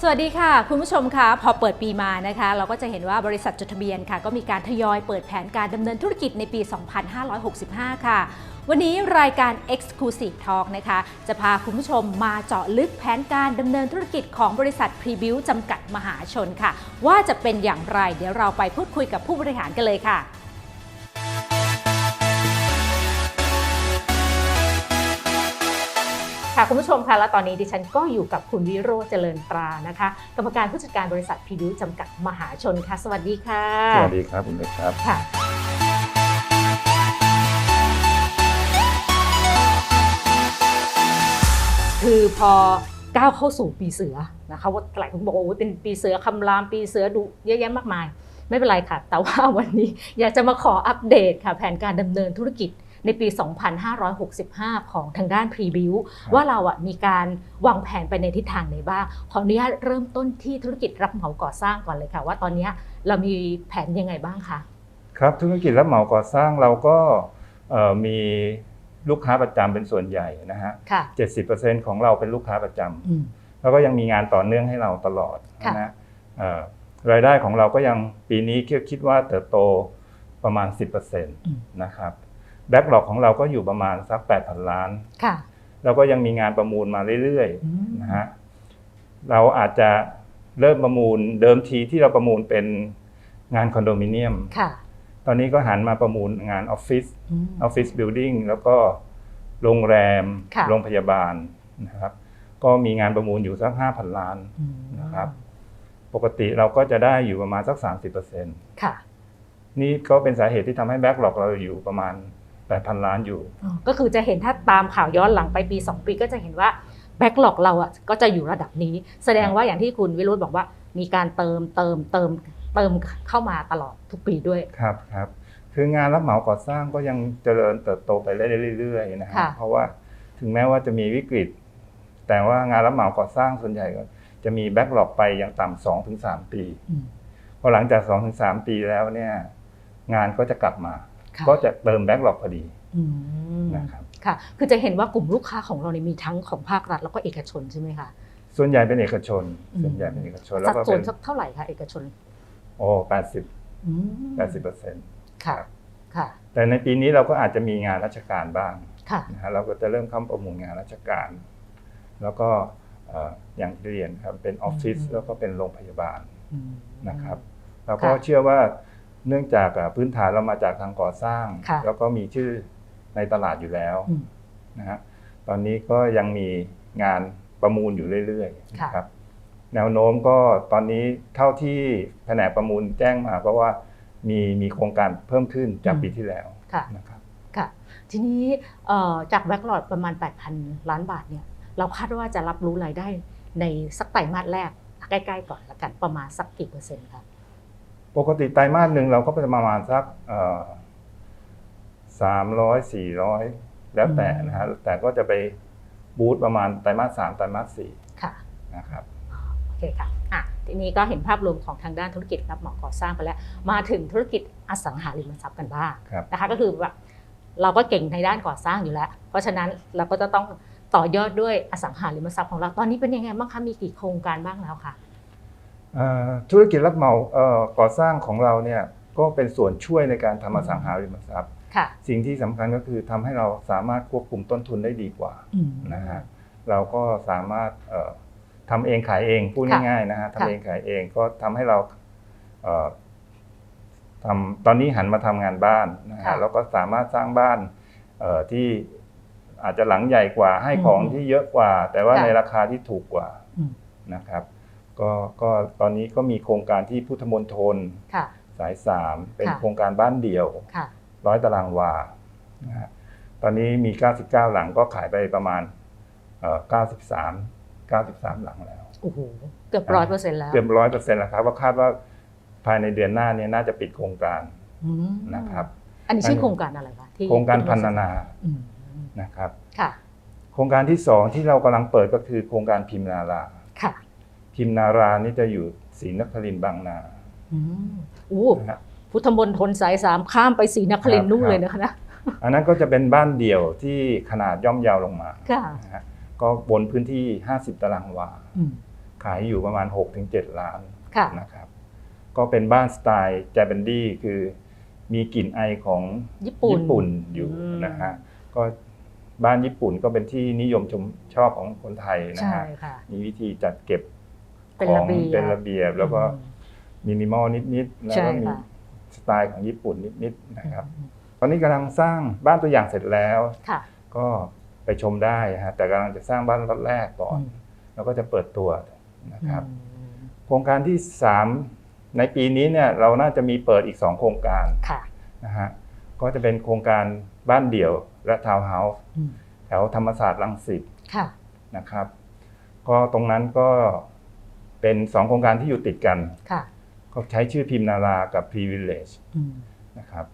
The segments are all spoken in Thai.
สวัสดีค่ะ คุณผู้ชมคะพอเปิดปีมานะคะ เราก็จะเห็นว่าบริษัทจดทะเบียนค่ะ ก็มีการทยอยเปิดแผนการดำเนินธุรกิจในปี 2565 ค่ะ วันนี้รายการ Exclusive Talk นะคะ จะพาคุณผู้ชมมาเจาะลึกแผนการดำเนินธุรกิจของบริษัท p r e b u i l จำกัดมหาชนค่ะ ว่าจะเป็นอย่างไรเดี๋ยวเราไปพูดคุยกับผู้บริหารกันเลยค่ะ ค่ะคุณผู้ชมคะและตอนนี้ดิฉันก็อยู่กับคุณวิโรจน์เจริญตรานะคะ กรรมการผู้จัดการบริษัทพีดิวจำกัดมหาชนค่ะ สวัสดีค่ะ สวัสดีครับคุณเอกครับค่ะ คือพอก้าวเข้าสู่ปีเสือนะคะว่าหลายคนบอกว่าโอ้ยเป็นปีเสือคำรามปีเสือดุเยอะแยะมากมาย ไม่เป็นไรค่ะ แต่ว่าวันนี้อยากจะมาขออัปเดตค่ะ แผนการดำเนินธุรกิจ ในปี 2565 ของทางด้านพรีบิวครับว่าเราอะมีการวางแผนไปในทิศทางไหนบ้างขออนุญาตเริ่มต้นที่ธุรกิจรับเหมาก่อสร้างก่อนเลยค่ะ ว่าตอนเนี้ยเรามีแผนยังไงบ้างคะครับธุรกิจรับเหมาก่อสร้างเราก็เอ่อมีลูกค้าประจำเป็นส่วนใหญ่นะฮะค่ะ70%ของเราเป็นลูกค้าประจำอืมแล้วก็ยังมีงานต่อเนื่องให้เราตลอดค่ะนะฮะเอ่อรายได้ของเราก็ยังปีนี้คิดคิดว่าเติบโตประมาณ 10%นะครับ แบ็กหลอกของเราก็อยู่ประมาณสัก 8,000 ล้านค่ะแล้วก็ยังมีงานประมูลมาเรื่อยอืมๆนะฮะเราอาจจะเริ่มประมูลเดิมทีที่เราประมูลเป็นงานคอนโดมิเนียมค่ะตอนนี้ก็หันมาประมูลงานออฟฟิศอืมออฟฟิศบิลดิ่งแล้วก็โรงแรมค่ะโรงพยาบาลนะครับ ก็มีงานประมูลอยู่สัก5,000ล้านอืมนะครับ ปกติเราก็จะได้อยู่ประมาณสัก30%ค่ะนี่ก็เป็นสาเหตุที่ทำให้แบ็กหลอกเราอยู่ประมาณ 8,000 ล้านอยู่อ๋อก็คือจะเห็นถ้าตามข่าวย้อนหลังไปปี 2 ปีก็จะเห็นว่าแบ็กหลอกเราอะก็จะอยู่ระดับนี้ แสดงว่าอย่างที่คุณวิโรจน์บอกว่า มีการเติมเติมเติมเติมเข้ามาตลอดทุกปีด้วย ครับครับคืองานรับเหมาก่อสร้างก็ยังเจริญเติบโตไปเรื่อยๆนะฮะค่ะเพราะว่าถึงแม้ว่าจะมีวิกฤต แต่ว่างานรับเหมาก่อสร้างส่วนใหญ่ก็จะมีแบ็กหลอกไปอย่างต่ำสองถึงสามปีอืมพอหลังจาก2อถึงสปีแล้วเนี่ย งานก็จะกลับมาค่ะ ก็จะเติมแบ็กหลอกพอดีอืมนะครับค่ะ คือจะเห็นว่ากลุ่มลูกค้าของเราเนี่ยมีทั้งของภาครัฐแล้วก็เอกชนใช่ไหมคะส่วนใหญ่เป็นเอกชนอืมส่วนใหญ่เป็นเอกชนแล้สัวดก็ส่วเป็นนสักเท่าไหร่คะเอกชนโอ้แปดสิบอืมแปดสิบเปอร์เซ็นต์ค่ะค่ะ แต่ในปีนี้เราก็อาจจะมีงานราชการบ้างค่ะนะฮะเราก็จะเริ่มเข้าประมูลงานราชการ แล้วก็เอ่ออย่างที่เรียนครับเป็นออฟฟิศอืมแล้วก็เป็นโรงพยาบาลอืมนะครับเราก็ค่ะเชื่อว่า เนื่องจากอะพื้นฐานเรามาจากทางก่อสร้างค่ะแล้วก็มีชื่อในตลาดอยู่แล้วอืมนะฮะตอนนี้ก็ยังมีงานประมูลอยู่เรื่อยๆค่ะนะครับ แนวโน้มก็ตอนนี้เท่าที่แผนกประมูลแจ้งมาก็ว่ามีมีโครงการเพิ่มขึ้นจากปีที่แล้วค่ะนะครับค่ะทีนี้เอ่อจากแบ็กหลอดประมาณ 8,000 ล้านบาทเนี่ยเราคาดว่าจะรับรู้รายได้ในสักไตรมาสแรกใกล้ๆก่อนละกันประมาณสักกี่เปอร์เซ็นต์คะ ปกติไตรมาสหนึ่งเราก็ประมาณสักสามร้อยสี่ร้อยแล้วแต่นะฮะแต่ก็จะไปบูตประมาณไตรมาสสามไตรมาสสี่ค่ะนะครับโอเคค่ะอะทีนี้ก็เห็นภาพรวมของทางด้านธุรกิจรับเหมาก่อสร้างไปแล้ว มาถึงธุรกิจอสังหาริมทรัพย์กันบ้างครับนะคะก็คือแบบเราก็เก่งในด้านก่อสร้างอยู่แล้ว เพราะฉะนั้นเราก็จะต้องต่อยอดด้วยอสังหาริมทรัพย์ของเราตอนนี้เป็นยังไงบ้างคะมีกี่โครงการบ้างแล้วคะเอ่อ ธุรกิจรับเหมาเอ่อก่อสร้างของเราเนี่ยก็เป็นส่วนช่วยในการทำอสังหาริมทรัพย์ค่ะสิ่งที่สำคัญก็คือทำให้เราสามารถควบคุมต้นทุนได้ดีกว่าอืมนะฮะเราก็สามารถเอ่อทำเองขายเองพูดค่ะง่ายๆนะฮะค่ะทำเองขายเองก็ทำให้เราเอ่อทำตอนนี้หันมาทำงานบ้านนะค่ะฮะแล้วก็สามารถสร้างบ้านเอ่อที่อาจจะหลังใหญ่กว่าให้ของอืมที่เยอะกว่า แต่ว่าค่ะในราคาที่ถูกกว่าอืมนะครับ ก็ก็ตอนนี้ก็มีโครงการที่พุทธมณฑลค่ะสายสามเป็นค่ะโครงการบ้านเดี่ยวค่ะร้อยตารางวานะฮะตอนนี้มี 99 หลังก็ขายไปประมาณเอ่อ93 93 หลังแล้วโอ้โหเกือบร้อยเปอร์เซ็นต์แล้วเกือบร้อยเปอร์เซ็นต์แล้วครับว่าคาดว่าภายในเดือนหน้าเนี้น่าจะปิดโครงการอืมนะครับ อันนี้ชื่อโครงการอะไรคะที่โครงการพันนานาอืมนะครับค่ะ โครงการที่สองที่เรากำลังเปิดก็คือโครงการพิมนารา ค่ะพิมนารานี่จะอยู่ศรีนครินทร์บางนาอืมอู้นะฮะ พุทธมณฑลสายสามข้ามไปศรีนครินทร์ครับนู่นครับเลยนะคะนะอันนั้นก็จะเป็นบ้านเดี่ยวที่ขนาดย่อมเยาวลงมาค่ะนะฮะก็บนพื้นที่ 50 ตารางวา อืมขายอยู่ประมาณ 6-7 ล้านค่ะนะครับ ก็เป็นบ้านสไตล์แจแปนดี้คือมีกลิ่นไอของญี่ปุ่น ญี่ปุ่นอยู่อืม นะฮะ ก็บ้านญี่ปุ่นก็เป็นที่นิยมชมชอบของคนไทยนะใช่ฮะ ค่ะ มีวิธีจัดเก็บเป็น ขอระงเบียบเป็นระเบียบแล้วก็อืมมินิมอลนิดๆแล้วใช่ก็มีค่ะสไตล์ของญี่ปุ่นนิดๆนะครับอืมตอนนี้กำลังสร้างบ้านตัวอย่างเสร็จแล้วค่ะก็ไปชมได้ฮะแต่กำลังจะสร้างบ้านรถแรกก่อนอืมแล้วก็จะเปิดตัวนะครับอืมโครงการที่3ในปีนี้เนี่ยเราน่าจะมีเปิดอีก2โครงการค่ะนะฮะก็จะเป็นโครงการบ้านเดี่ยวและทาวน์เฮาส์อืมแถวธรรมศาสตร์รังสิตค่ะนะครับ ก็ตรงนั้นก็ เป็น2โครงการที่อยู่ติดกันค่ะก็ใช้ชื่อพิมพ์นารากับ Privilege อืมนะครับ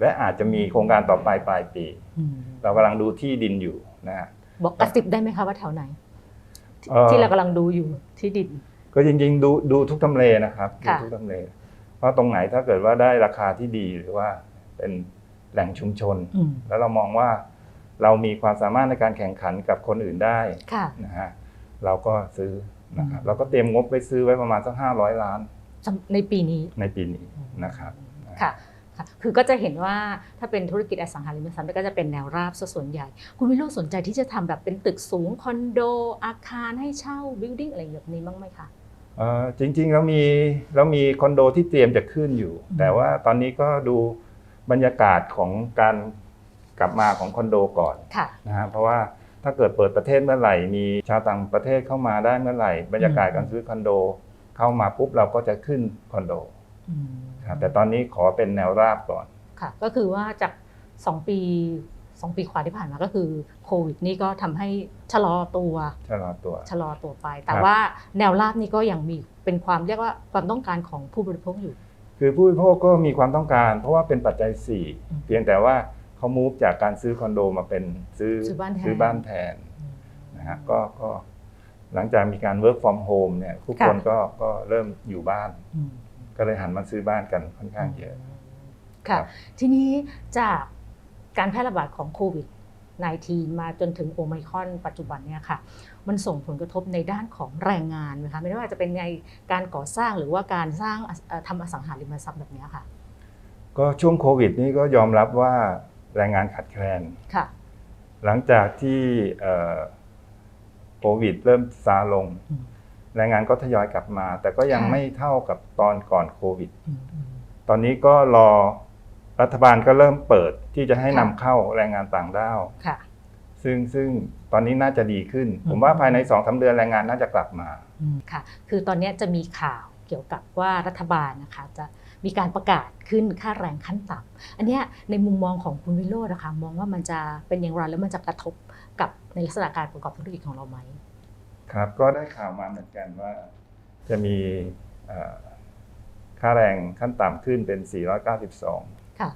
และอาจจะมีโครงการต่อไปปลายปีอืมเรากำลังดูที่ดินอยู่นะฮะบอกกระซิบได้ไหมคะว่าแถวไหนเอ่อที่เรากำลังดูอยู่ที่ดิน ก็จริงๆ ดูดูทุกทำเลนะครับดูค่ะทุกทำเลเพราะตรงไหนถ้าเกิดว่าได้ราคาที่ดีหรือว่าเป็นแหล่งชุมชนอืมแล้วเรามองว่าเรามีความสามารถในการแข่งขันกับคนอื่นได้ค่ะนะฮะเราก็ซื้อ นะครับอืมเราก็เตรียมงบไปซื้อไว้ประมาณสักห้าร้อยล้านในปีนี้ในปีนี้นะครับค่ะค่ะคือก็จะเห็นว่าถ้าเป็นธุรกิจอสังหาริมทรัพย์ก็จะเป็นแนวราบซะส่วนใหญ่ คุณวิโรจน์สนใจที่จะทำแบบเป็นตึกสูงคอนโดอาคารให้เช่าบิลดิ้งอะไรแบบนี้บ้างไหมคะเอ่อจริงๆแล้วมีแล้วมีคอนโดที่เตรียมจะขึ้นอยู่อืมแต่ว่าตอนนี้ก็ดูบรรยากาศของการกลับมาของคอนโดก่อนค่ะนะฮะเพราะว่า ถ้าเกิดเปิดประเทศเมื่อไหร่ มีชาวต่างประเทศเข้ามาได้เมื่อไหร่ บรรยากาศการซื้อคอนโด เข้ามาปุ๊บเราก็จะขึ้นคอนโดอืมครับแต่ตอนนี้ขอเป็นแนวราบก่อน ค่ะ ก็คือว่าจาก2ปี2ปีกว่าที่ผ่านมาก็คือโควิดนี่ก็ทำให้ชะลอตัวชะลอตัวชะลอตัวไป แต่ครับว่าแนวราบนี่ก็ยังมีเป็นความเรียกว่าความต้องการของผู้บริโภคอยู่ คือผู้บริโภคก็มีความต้องการ เพราะว่าเป็นปัจจัยอืม4เพียงแต่ว่า เขามูฟจากการซื้อคอนโดมาเป็นซื้อซื้อบ้านแทนซื้อบ้านแทนนะฮะก็ก็หลังจากมีการ work from home เนี่ยทุกคนก็ก็เริ่มอยู่บ้านอืมก็เลยหันมาซื้อบ้านกันค่อนข้างเยอะค่ะครับทีนี้จากการแพร่ระบาดของโควิด -19 มาจนถึงโอไมครอนปัจจุบันเนี่ยค่ะ มันส่งผลกระทบในด้านของแรงงานไหมคะไม่ว่าจะเป็นไงการก่อสร้างหรือว่าการสร้างอเอ่อทำอสังหาริมทรัพย์แบบเนี้ยค่ะ ก็ช่วงโควิด นี่ก็ยอมรับว่า แรงงานขาดแคลน ค่ะ หลังจากที่เอ่อโควิดเริ่มซาลงอืมแรงงานก็ทยอยกลับมา แต่ก็ยังค่ะไม่เท่ากับตอนก่อนโควิดอืมอืมตอนนี้ก็รอรัฐบาลก็เริ่มเปิดที่จะให้ค่ะนำเข้าแรงงานต่างด้าวค่ะซึ่งซึ่งตอนนี้น่าจะดีขึ้นอืมผมว่าภายในสองสาเดือนแรงงานน่าจะกลับมาอืมค่ะ คือตอนเนี้ยจะมีข่าวเกี่ยวกับว่ารัฐบาลนะคะ จะ มีการประกาศขึ้นค่าแรงขั้นต่ำอันเนี้ยในมุมมองของคุณวิโรจน์นะคะมองว่ามันจะเป็นอย่างไรแล้วมันจะกระทบกับในลักษณะการประกอบธุรกิจของเราไหมครับก็ได้ข่าวมาเหมือนกันว่าจะมีเอ่อค่าแรงขั้นต่ำขึ้นเป็น 492 ค่ะ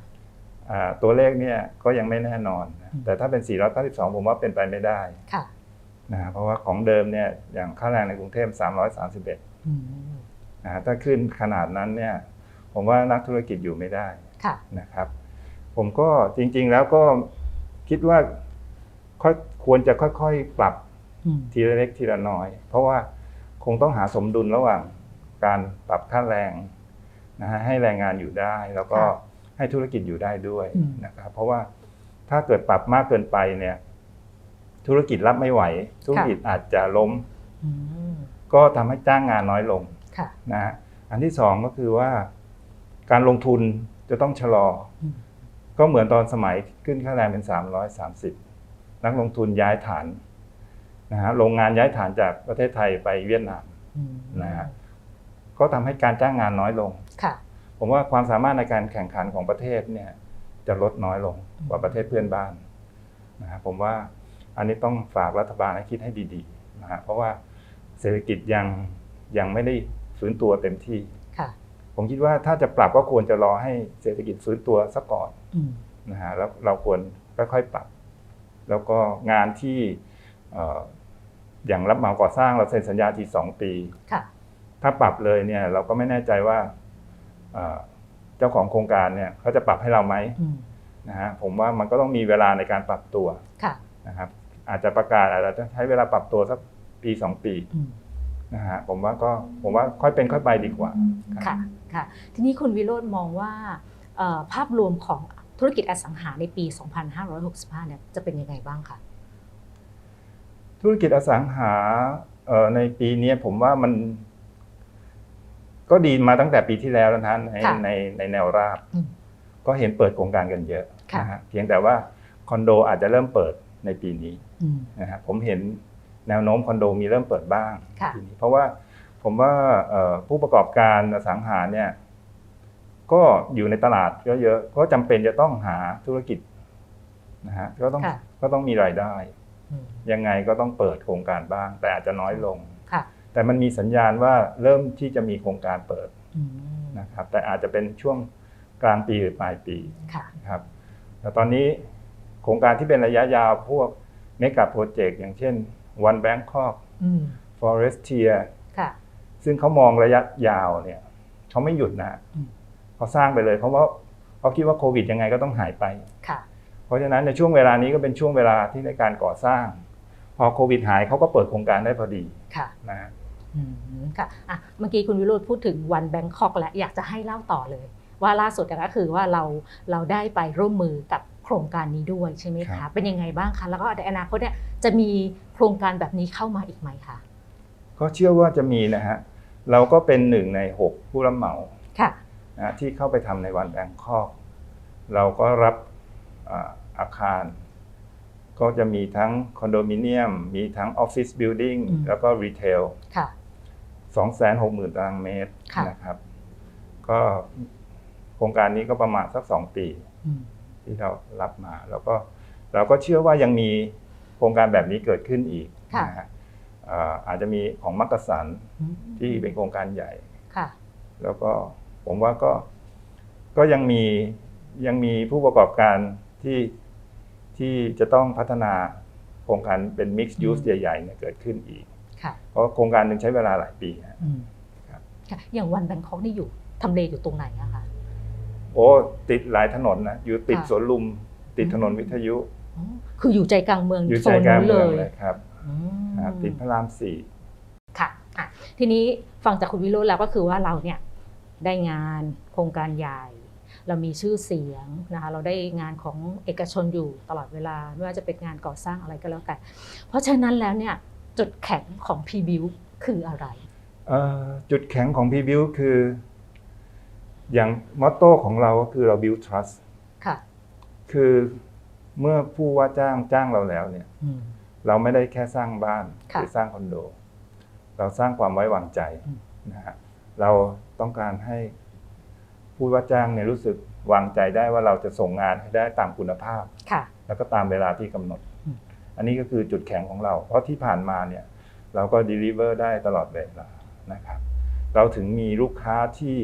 อ่าตัวเลขเนี่ยก็ยังไม่แน่นอนนะอืมแต่ถ้าเป็น 492 ผมว่าเป็นไปไม่ได้ค่ะนะฮะเพราะว่าของเดิมเนี่ยอย่างค่าแรงในกรุงเทพ 331อืมนะฮะถ้าขึ้นขนาดนั้นเนี่ย ผมว่านักธุรกิจอยู่ไม่ได้ค่ะนะครับ ผมก็จริง ๆ แล้วก็คิดว่าค่อยควรจะค่อยๆปรับอืมทีละเล็กทีละน้อย เพราะว่าคงต้องหาสมดุลระหว่างการปรับค่าแรงนะฮะให้แรงงานอยู่ได้ แล้วก็ให้ธุรกิจอยู่ได้ด้วยนะครับ เพราะว่าถ้าเกิดปรับมากเกินไปเนี่ย ธุรกิจรับไม่ไหว ธุรกิจอาจจะล้มอืมก็ทำให้จ้างงานน้อยลงค่ะนะฮะอันที่สองก็คือว่า การลงทุนจะต้องชะลออืมก็เหมือนตอนสมัยขึ้นค่าแรงเป็น 330 นักลงทุนย้ายฐานนะฮะโรงงานย้ายฐานจากประเทศไทยไปเวียดนามอืมนะฮะก็ทำให้การจ้างงานน้อยลงค่ะ ผมว่าความสามารถในการแข่งขันของประเทศเนี่ย จะลดน้อยลงกว่าประเทศเพื่อนบ้านนะฮะผมว่าอันนี้ต้องฝากรัฐบาลให้คิดให้ดีๆนะฮะเพราะว่าเศรษฐกิจยังยังไม่ได้ฟื้นตัวเต็มที่ค่ะ ผมคิดว่าถ้าจะปรับก็ควรจะรอให้เศรษฐกิจฟื้นตัวซะก่อนอืมนะฮะแล้วเราควรค่อยๆปรับ แล้วก็งานที่เอ่ออย่างรับเหมาก่อสร้างเราเซ็นสัญญาทีสองปีค่ะถ้าปรับเลยเนี่ย เราก็ไม่แน่ใจว่าเอ่อเจ้าของโครงการเนี่ยเขาจะปรับให้เราไหมอืมนะฮะผมว่ามันก็ต้องมีเวลาในการปรับตัวค่ะนะครับ อาจจะประกาศอาจจะใช้เวลาปรับตัวสักปีสองปีอืมนะฮะผมว่าก็ผมว่าค่อยเป็นค่อยไปดีกว่าค่ะ ค่ะ ทีนี้คุณวิโรจน์มองว่าเอ่อภาพรวมของธุรกิจอสังหาในปี 2565 เนี่ยจะเป็นยังไงบ้างคะธุรกิจอสังหาเอ่อในปีนี้ผมว่ามัน ก็ดีมาตั้งแต่ปีที่แล้วแล้วนะในค่ะในในแนวราบอืมก็เห็นเปิดโครงการกันเยอะค่ะนะฮะเพียงแต่ว่าคอนโดอาจจะเริ่มเปิดในปีนี้อืมนะฮะผมเห็นแนวโน้มคอนโดมีเริ่มเปิดบ้างค่ะปีนี้เพราะว่า ผมว่าเอ่อผู้ประกอบการอสังหาเนี่ยก็อยู่ในตลาดก็เยอะก็จำเป็นจะต้องหาธุรกิจนะฮะก็ต้องค่ะก็ต้องมีรายได้อืมยังไงก็ต้องเปิดโครงการบ้าง แต่อาจจะน้อยลงค่ะแต่มันมีสัญญาณว่าเริ่มที่จะมีโครงการเปิดอืมนะครับแต่อาจจะเป็นช่วงกลางปีหรือปลายปีค่ะนะครับแต่ตอนนี้โครงการที่เป็นระยะยาวพวกเมกะโปรเจกต์อย่างเช่น One Bangkok อืม Forestier ค่ะ ซึ่งเขามองระยะยาวเนี่ยเขาไม่หยุดนะอืมเขาสร้างไปเลยเพราะว่าเขาคิดว่าโควิดยังไงก็ต้องหายไปค่ะเพราะฉะนั้นในช่วงเวลานี้ก็เป็นช่วงเวลาที่ในการก่อสร้าง พอโควิดหายเขาก็เปิดโครงการได้พอดีค่ะนะฮะอืมค่ะอะเมื่อกี้คุณวิโรจน์พูดถึงวันแบงคอกแล้วอยากจะให้เล่าต่อเลย ว่าล่าสุดก็คือว่าเราเราได้ไปร่วมมือกับโครงการนี้ด้วยใช่ไหมคะเป็นยังไงบ้างคะแล้วก็ในอนาคตเนี่ยจะมีโครงการแบบนี้เข้ามาอีกไหมคะก็เชื่อว่าจะมีนะฮะ เราก็เป็นหนึ่งในหกผู้รับเหมาค่ะนะที่เข้าไปทำในวันแบงคอก เราก็รับอ่าอาคาร ก็จะมีทั้งคอนโดมิเนียม มีทั้งออฟฟิศบิลดิ่งอืมแล้วก็รีเทลค่ะ260,000ตารางเมตรค่ะนะครับ ก็โครงการนี้ก็ประมาณสัก2ปีอืมที่เรารับมา แล้วก็เราก็เชื่อว่ายังมีโครงการแบบนี้เกิดขึ้นอีกค่ะนะฮะ อ่าอาจจะมีของมักกะสันอืมที่เป็นโครงการใหญ่ค่ะแล้วก็ผมว่าก็ก็ยังมียังมีผู้ประกอบการที่ที่จะต้องพัฒนาโครงการเป็น mixed use อืมใหญ่ๆเนี่ยเกิดขึ้นอีกค่ะเพราะโครงการหนึ่งใช้เวลาหลายปีฮะอืมครับค่ะอย่างวันแบงคอกนี่อยู่ทำเลอยู่ตรงไหนอะคะโอ้ติดหลายถนนนะอยู่ติดค่ะสวนลุม ติดอืมถนนวิทยุอ๋อคืออยู่ใจกลางเมืองอยู่โซใจนกลางนู้นเมืเลองยเลยครับอืม นะครับติดพระรามสี่ค่ะอะทีนี้ฟังจากคุณวิโรจน์แล้วก็คือว่าเราเนี่ยได้งานโครงการใหญ่ เรามีชื่อเสียงนะคะเราได้งานของเอกชนอยู่ตลอดเวลาไม่ว่าจะเป็นงานก่อสร้างอะไรก็แล้วกันเพราะฉะนั้นแล้วเนี่ยจุดแข็งของ p b u คืออะไรเอ่อจุดแข็งของ p b u i l คือ อย่างมอตโต้ของเราก็คือเรา build trust ค่ะ คือเมื่อผู้ว่าจ้างจ้างเราแล้วเนี่ยอืม เราไม่ได้แค่สร้างบ้านหค่ะรือสร้างคอนโด เราสร้างความไว้วางใจอืมนะฮะเราต้องการให้ผู้ว่าจ้างเนี่ยรู้สึกวางใจได้ว่าเราจะส่งงานให้ได้ตามคุณภาพค่ะแล้วก็ตามเวลาที่กำหนดอืมอันนี้ก็คือจุดแข็งของเรา เพราะที่ผ่านมาเนี่ยเราก็ deliver ได้ตลอดเวลานะครับ เราถึงมีลูกค้าที่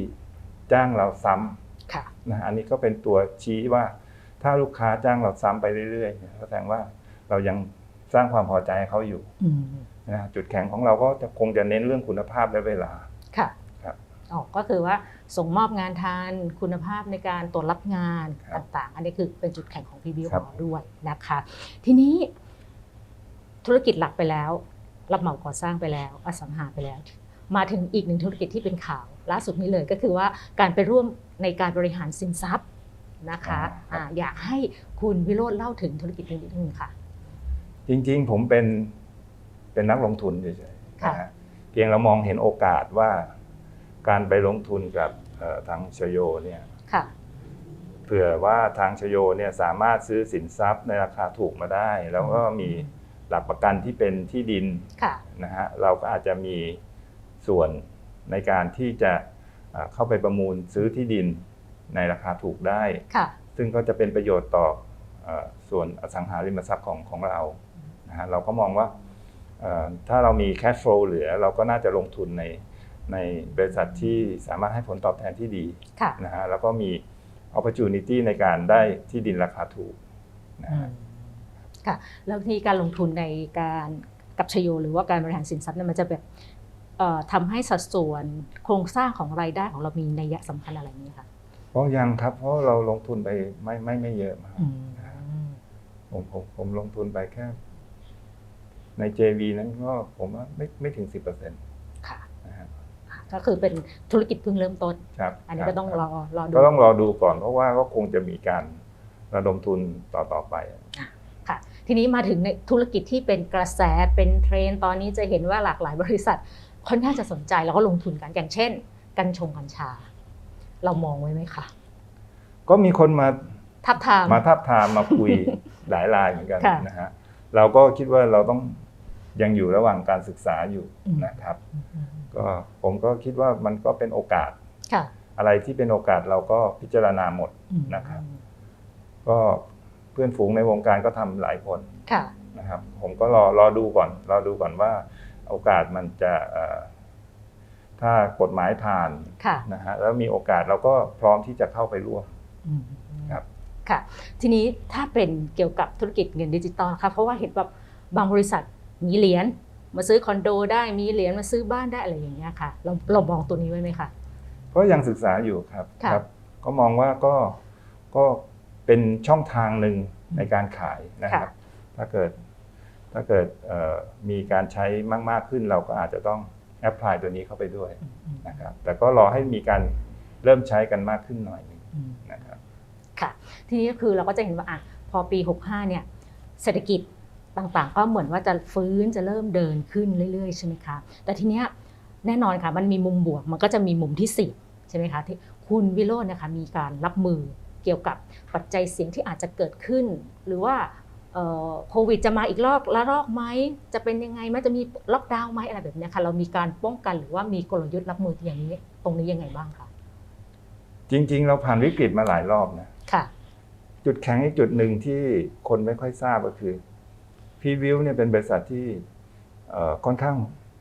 จ้างเราซ้ำค่ะนะฮะอันนี้ก็เป็นตัวชี้ว่าถ้าลูกค้าจ้างเราซ้ำไปเรื่อยๆเนี่ยแสดงว่าเรายัง สร้างความพอใจให้เขาอยู่อืมนะฮะจุดแข็งของเราก็จะคงจะเน้นเรื่องคุณภาพและเวลาค่ะครับอ๋อก็คือว่าส่งมอบงานทันคุณภาพในการตรวจรับงานครับต่างๆ อันนี้คือเป็นจุดแข็งของ p b u คขรัอบงเราด้วยนะคะ ทีนี้ธุรกิจหลักไปแล้ว รับเหมาก่อสร้างไปแล้ว อสังหาไปแล้ว มาถึงอีกหนึ่งธุรกิจที่เป็นข่าวล่าสุดนี้เลยก็คือว่าการไปร่วมในการบริหารสินทรัพย์นะคะอ่าครับอ่าอยากให้คุณวิโรธเล่าถึงธุรกิจนี้นิดนึงค่ะ จริงๆ ผมเป็นเป็นนักลงทุนเฉยๆค่ะนะฮะเพียงเรามองเห็นโอกาสว่าการไปลงทุนกับเอ่อทางชโยเนี่ยค่ะเผื่อว่าทางชโยเนี่ยสามารถซื้อสินทรัพย์ในราคาถูกมาได้ แล้วก็มีหลักประกันที่เป็นที่ดินค่ะนะฮะเราก็อาจจะมีส่วนในการที่จะเอ่อเข้าไปประมูลซื้อที่ดินในราคาถูกได้ค่ะซึ่งก็จะเป็นประโยชน์ต่อเอ่อส่วนอสังหาริมทรัพย์ของของเรา นะฮะเราก็มองว่าเอ่อถ้าเรามี cash flow เหลือ เราก็น่าจะลงทุนในในบริษัทที่สามารถให้ผลตอบแทนที่ดีค่ะนะฮะแล้วก็มี opportunity ในการได้ที่ดินราคาถูกนะอืฮะมค่ะแล้วที่การลงทุนในการกับชโยหรือว่าการบริหารสินทรัพย์เนี่ยมันจะแบบเอ่อทำให้สัดส่วนโครงสร้างของรายได้ของเรามีนัยยะสำคัญอะไรนี้คะก็ยังครับ เพราะเราลงทุนไปไม่ไม่ไม่เยอะมากอืมผมผมผมลงทุนไปแค่ ใน JV นั้นก็ผมว่าไม่ไม่ถึงสิบเปอร์เซ็นต์ค่ะนะฮะก็คือเป็นธุรกิจเพิ่งเริ่มต้น ครับอันนี้คบก็ต้องรอรอดูก็ต้องรอดูก่อนเพราะว่าก็คงจะมีการระดมทุนต่อต่อไปค่ะทีนี้มาถึงในธุรกิจที่เป็นกระแสเป็นเทรนด์ตอนนี้จะเห็นว่าหลากหลายบริษัทค่อนข้างจะสนใจแล้วก็ลงทุนกันอย่างเช่น กัญชงกัญชา เรามองไว้ไหมคะก็มีคนมาทับทามมาทับทามมาคุยหลายรายเหมือนกันค่ะนะฮะ เราก็คิดว่าเราต้องยังอยู่ระหว่างการศึกษาอยู่อืมนะครับ ก็ผมก็คิดว่ามันก็เป็นโอกาสค่ะอะไรที่เป็นโอกาสเราก็พิจารณาหมดอืมนะครับ ก็เพื่อนฝูงในวงการก็ทำหลายคนค่ะนะครับ ผมก็รอรอดูก่อนรอดูก่อนว่า โอกาสมันจะเอ่อถ้ากฎหมายผ่านค่ะนะฮะแล้วมีโอกาสเราก็พร้อมที่จะเข้าไปร่วมอืม ครับค่ะ ทีนี้ถ้าเป็นเกี่ยวกับธุรกิจเงินดิจิตอลค่ะเพราะว่าเห็นแบบบางบริษัทมีเหรียญมาซื้อคอนโดได้มีเหรียญมาซื้อบ้านได้อะไรอย่างเงี้ยค่ะเราเรามองตัวนี้ไว้ไหมคะก็ยังศึกษาอยู่ครับค่ะครับ ก็มองว่าก็ก็เป็นช่องทางหนึ่งในการขายนะครับ ถ้าเกิดถ้าเกิดเอ่อมีการใช้มากๆขึ้นเราก็อาจจะต้องแอพพลายตัวนี้เข้าไปด้วยนะครับแต่ก็รอให้มีการเริ่มใช้กันมากขึ้นหน่อยหนึงอืมนะครับ ค่ะ ทีนี้ก็คือเราก็จะเห็นว่าอะพอปี 65 เนี่ยเศรษฐกิจต่างๆ ก็เหมือนว่าจะฟื้นจะเริ่มเดินขึ้นเรื่อยๆ ใช่ไหมคะ แต่ทีเนี้ยแน่นอนค่ะมันมีมุมบวกมันก็จะมีมุมที่เสี่ยงใช่ไหมคะที่คุณวิโรจน์นะคะมีการรับมือเกี่ยวกับปัจจัยเสี่ยงที่อาจจะเกิดขึ้น หรือว่าโควิดจะมาอีกรอบละรอกไหมจะเป็นยังไงไหมจะมีล็อกดาวน์ไหมอะไรแบบนี้ค่ะเรามีการป้องกันหรือว่ามีกลยุทธ์รับมืออย่างนี้ตรงนี้ยังไงบ้างคะจริง ๆ เราผ่านวิกฤตมาหลายรอบนะ จุดแข็งอีกจุดหนึ่งที่คนไม่ค่อยทราบก็คือพีวิวเนี่ยเป็นบริษัทที่เอ่อค่อนข้าง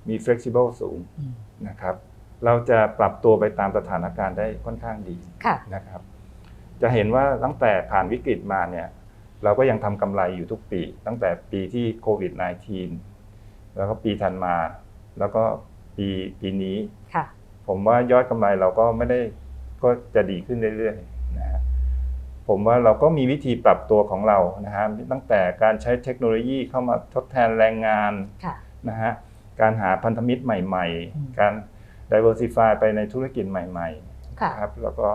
มี flexible สูงอืมนะครับ เราจะปรับตัวไปตามสถานการณ์ได้ค่อนข้างดีค่ะนะครับ จะเห็นว่าตั้งแต่ผ่านวิกฤตมาเนี่ยเราก็ยังทำกำไรอยู่ทุกปี ตั้งแต่ปีที่โควิด -19 แล้วก็ปีถัดมา แล้วก็ปีปีนี้ค่ะผมว่ายอดกำไรเราก็ไม่ได้ก็จะดีขึ้นเรื่อยๆนะฮะ ผมว่าเราก็มีวิธีปรับตัวของเรานะฮะตั้งแต่การใช้เทคโนโลยีเข้ามาทดแทนแรงงานค่ะนะฮะการหาพันธมิตรใหม่อืมๆการ diversify ไปในธุรกิจใหม่ๆค่ะนะครับแล้วก็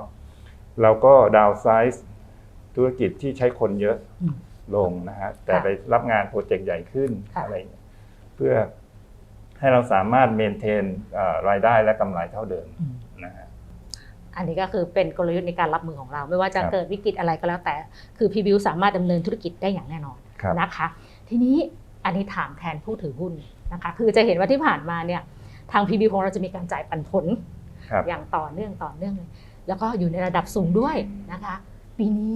เราก็ดาวไซส์ธุรกิจที่ใช้คนเยอะอืมลงนะฮะแต่ค่ะไปรับงานโปรเจกต์ใหญ่ขึ้นค่ะอะไรอย่างเงี้ยเพื่อให้เราสามารถเมนเทนรายได้และกำไรเท่าเดิมอืมนะฮะ อันนี้ก็คือเป็นกลยุทธ์ในการรับมือของเรา ไม่ว่าจะครับเกิดวิกฤตอะไรก็แล้วแต่ คือพีบิวสามารถดำเนินธุรกิจได้อย่างแน่นอนครับนะคะ ทีนี้อันนี้ถามแทนผู้ถือหุ้นนะคะ คือจะเห็นว่าที่ผ่านมาเนี่ยทางพีบิวของเราจะมีการจ่ายปันผลครับอย่างต่อเนื่องต่อเนื่องเลยแล้วก็อยู่ในระดับสูงด้วยนะคะ ปีนี้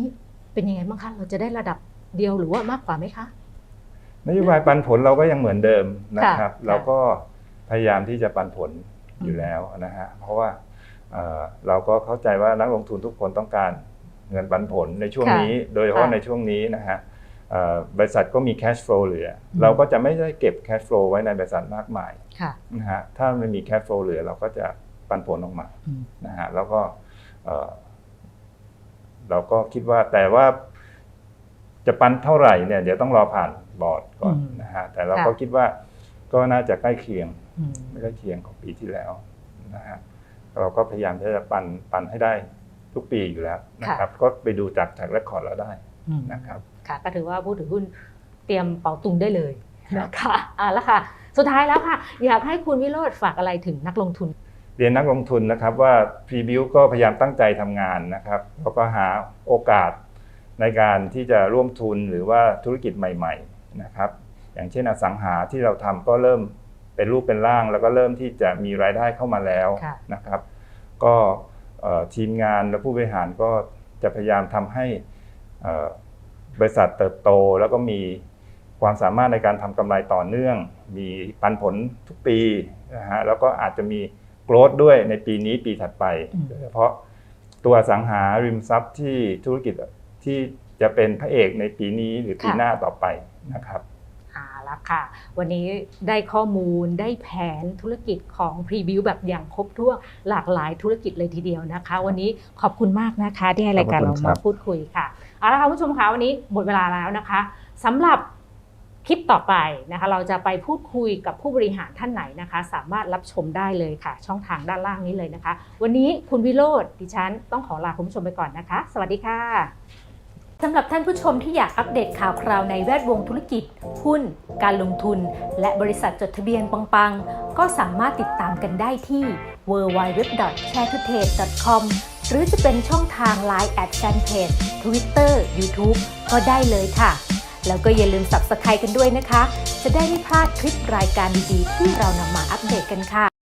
เป็นยังไงบ้างคะเราจะได้ระดับเดียวหรือว่ามากกว่าไหมคะนโยบายปันผลเราก็ยังเหมือนเดิมนะครับค่ะเราก็พยายามที่จะปันผลอยู่แล้วนะฮะเพราะว่า เอ่อเราก็เข้าใจว่านักลงทุนทุกคนต้องการเงินปันผลในช่วงค่ะนี้ โดยเฉพาะค่ะในช่วงนี้นะฮะเอ่อบริษัทก็มี cash flow เหลืออมเราก็จะไม่ได้เก็บ cash flow ไว้ในบริษัทมากมายค่ะนะฮะถ้าไม่มี cash flow เหลือ เราก็จะปันผลออกมาอืมนะฮะแล้วก็เอ่อเราก็คิดว่าแต่ว่าจะปันเท่าไหร่เนี่ยเดี๋ยวต้องรอผ่านบอร์ดก่อนอืมนะฮะแต่เราค่ะก็คิดว่าก็น่าจะใกล้เคียงอืมใกล้เคียงของปีที่แล้วนะฮะ เราก็พยายามที่จะปันปันให้ได้ทุกปีอยู่แล้วนะครับ ก็ไปดูจากจากเรคคอร์ดเราได้อืมนะครับค่ะก็ถือว่าผู้ถือหุ้นเตรียมเป๋าตุงได้เลยครับนะคะอ่าแล้วค่ะ สุดท้ายแล้วค่ะ อยากให้คุณวิโรธฝากอะไรถึงนักลงทุน เรียนนักลงทุนนะครับว่าพรีบิวก็พยายามตั้งใจทำงานนะครับแล้วก็หาโอกาสในการที่จะร่วมทุนหรือว่าธุรกิจใหม่ ๆนะครับ อย่างเช่นอสังหาที่เราทำก็เริ่ม เป็นรูปเป็นร่าง แล้วก็เริ่มที่จะมีรายได้เข้ามาแล้วค่ะนะครับ ก็เอ่อทีมงานและผู้บริหารก็จะพยายามทำให้เอ่อบริษัทเติบโตแล้วก็มีความสามารถในการทำกำไรต่อเนื่อง มีปันผลทุกปีนะฮะแล้วก็อาจจะมีโกรธด้วยในปีนี้ปีถัดไปอืมโดยเฉพาะตัวอสังหาริมทรัพย์ที่ธุรกิจที่จะเป็นพระเอกในปีนี้หรือปีค่ะหน้าต่อไปนะครับ ละค่ะ วันนี้ได้ข้อมูลได้แผนธุรกิจของพรีบิวแบบอย่างครบถ้วนหลากหลายธุรกิจเลยทีเดียวนะคะ วันนี้ขอบคุณมากนะคะที่ให้รายการเรามาพูดคุยค่ะเอาละค่ะคุณผู้ชมคะวันนี้หมดเวลาแล้วนะคะสำหรับคลิปต่อไปนะคะ เราจะไปพูดคุยกับผู้บริหารท่านไหนนะคะ สามารถรับชมได้เลยค่ะ ช่องทางด้านล่างนี้เลยนะคะ วันนี้คุณวิโรธดิฉันต้องขอลาคุณผู้ชมไปก่อนนะคะ สวัสดีค่ะ สำหรับท่านผู้ชมที่อยากอัปเดตข่าวคราวในแวดวงธุรกิจ หุ้น การลงทุน และบริษัทจดทะเบียนปังๆ ก็สามารถติดตามกันได้ที่ w w w s h a r e t o t a d e c o m หรือจะเป็นช่องทาง Line แอดแฟนเพจ Twitter YouTube ก็ได้เลยค่ะ แล้วก็อย่าลืม Subscribe กันด้วยนะคะ จะได้ไม่พลาดคลิปรายการดีๆที่เรานำมาอัปเดตกันค่ะ